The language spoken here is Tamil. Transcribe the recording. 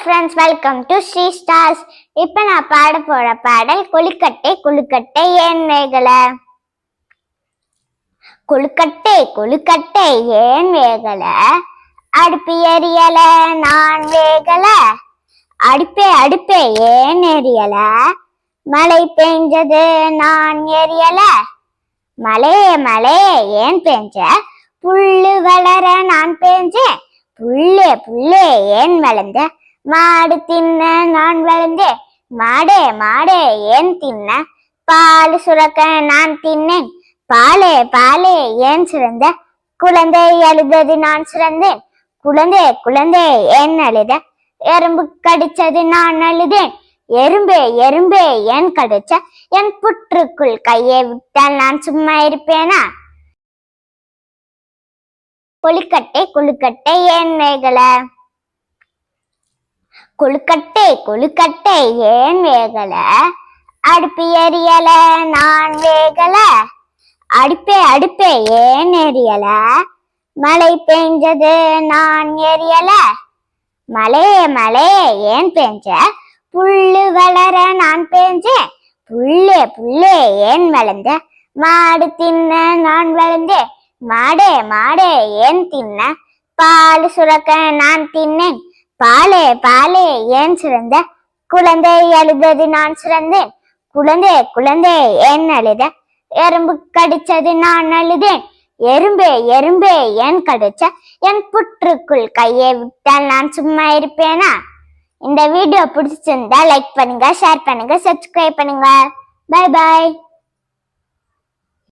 Friends welcome to Sri stars இப்போ நான் பாட போகிற பாடல் கொழுக்கட்டை கொழுக்கட்டை ஏன் வேகல கொழுக்கட்டை கொழுக்கட்டை ஏன் வேகலை அடுப்பு எரியல நான் வேகல. அடுப்பே அடுப்பே ஏன் எரியல? மழை பெஞ்சது நான் எரியல. மழையே மழையே ஏன் பெஞ்ச? புல்லு வளர நான் பெஞ்சேன். புல்லே புல்லே ஏன் வளர்ந்த? மாடு தின்ன நான் வளர்ந்தேன் மாடே மாடே ஏன் தின்ன? பால் சுரக்க நான் தின்னேன் பாலே பாலே ஏன் சிறந்த குழந்தை அழுதது நான் சிறந்தேன் குழந்தை குழந்தை ஏன் அழுத? எறும்பு கடிச்சது நான் அழுதேன் எறும்பே எறும்பே ஏன் கடிச்ச? என் புற்றுக்குள் கையை விட்டால் நான் சும்மா இருப்பேனா? கொழுக்கட்டை குழுக்கட்டை ஏன் வேகல கொழுக்கட்டை கொழுக்கட்டை ஏன் வேகல? அடுப்பு எரியல நான் வேகல. அடுப்பே அடுப்பே ஏன் எரியல? மழை பெஞ்சது நான் எரியல. மலையே மலையே ஏன் பெஞ்ச? புல்லு வளர நான் பெஞ்சேன். புல்லே புல்லே ஏன் வளர்ந்த? மாடு தின்ன நான் வளர்ந்தேன் மாடே மாடே ஏன் தின்ன? பால் சுரக்க நான் தின்னேன். பாலே பாலே ஏன் சிறந்த? குழந்தை அழுதது நான் சிறந்தேன். குழந்தை குழந்தை ஏன் அழுத? எறும்பு கடிச்சது நான் அழுதேன். எறும்பே எறும்பே ஏன் கடிச்ச? என் புற்றுக்குள் கையை விட்டால் நான் சும்மா இருப்பேனா? இந்த வீடியோ பிடிச்சிருந்தா லைக் பண்ணுங்க ஷேர் பண்ணுங்க சப்ஸ்கிரைப் பண்ணுங்க. பாய் பாய்